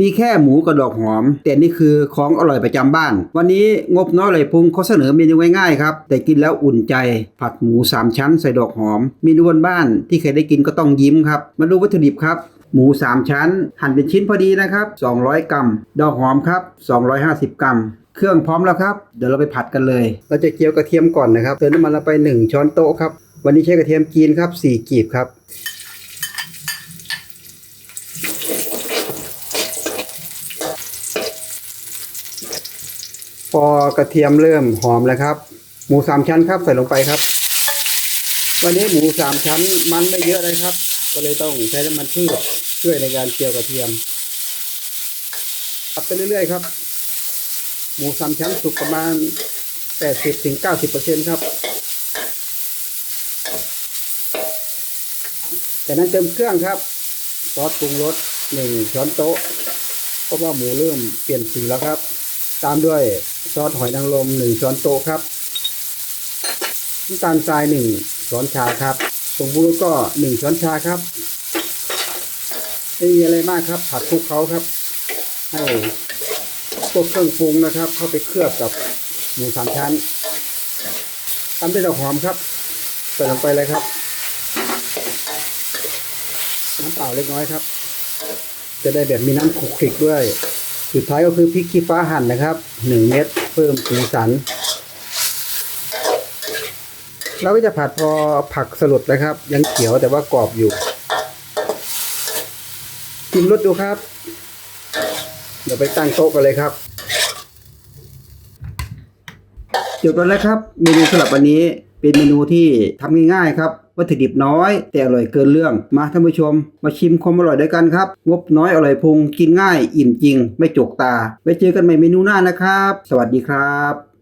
มีแค่หมูกระดอกหอม แต่นี่คือของอร่อยประจำบ้าน วันนี้งบน้อยเลยพุงเขาเสนอเมนูง่ายๆครับ แต่กินแล้วอุ่นใจ ผัดหมูสามชั้นใส่ดอกหอม เมนูบ้านๆที่ใครได้กินก็ต้องยิ้มครับ มาดูวัตถุดิบครับ หมู 3 ชั้น หั่นเป็นชิ้นพอดีนะครับ 200 กรัม ดอกหอมครับ 250 กรัมเครื่องพร้อมแล้วครับ เดี๋ยวเราไปผัดกันเลย เราจะเจียวกระเทียมก่อนนะครับ เติมน้ำมันลงไป 1 ช้อนโต๊ะครับ วันนี้ใช้กระเทียมจีนครับ 4 กีบครับ พอกระเทียมเริ่มหอมแล้วครับ หมูสามชั้นครับใส่ลงไปครับ วันนี้หมูสามชั้นมันไม่เยอะเลยครับ ก็เลยต้องใช้น้ำมันพืชช่วยในการเจียวกระเทียมผัดไปเรื่อยๆครับ หมูสามชั้นสุกประมาณ80ถึง90เปอร์เซ็นครับจากนั้นเติมเครื่องครับซอสปรุงรสหนึ่งช้อนโต๊ะเพราะว่าหมูเริ่มเปลี่ยนสีแล้วครับ ตามด้วยซอสหอยนางรมหนึ่งช้อนโต๊ะครับน้ำตาลทรายหนึ่งช้อนชาครับผงปรุงรก็หนึ่งช้อนชาครับไม่มีอะไรมากครับ ผัดคลุกเขาครับ ให้พวกเครื่องปรุงนะครับ เข้าไปเคลือบกับหมูสามชั้นตามด้วยดอกหอมครับใส่ลงไปเลยครับ น้ำเปล่าเล็กน้อยครับ จะได้แบบมีน้ำขลุกคลิกด้วย สุดท้ายก็คือพริกขี้ฟ้าหั่นนะครับหนึ่งเม็ดเพิ่มสีสัน เราก็จะผัดพอผักสลดนะครับ ยังเขียวแต่ว่ากรอบอยู่ชิมรสดูครับ เดี๋ยวไปตั้งโต๊ะกันเลยครับจบแล้วครับ เมนูสำหรับวันนี้เป็นเมนูที่ทำง่ายๆครับ วัตถุดิบน้อย แต่อร่อยเกินเรื่อง มาท่านผู้ชม มาชิมความอร่อยด้วยกันครับ งบน้อยอร่อยพุงกินง่าย อิ่มจริง ไม่จกตา ไว้เจอกันใหม่เมนูหน้านะครับ สวัสดีครับ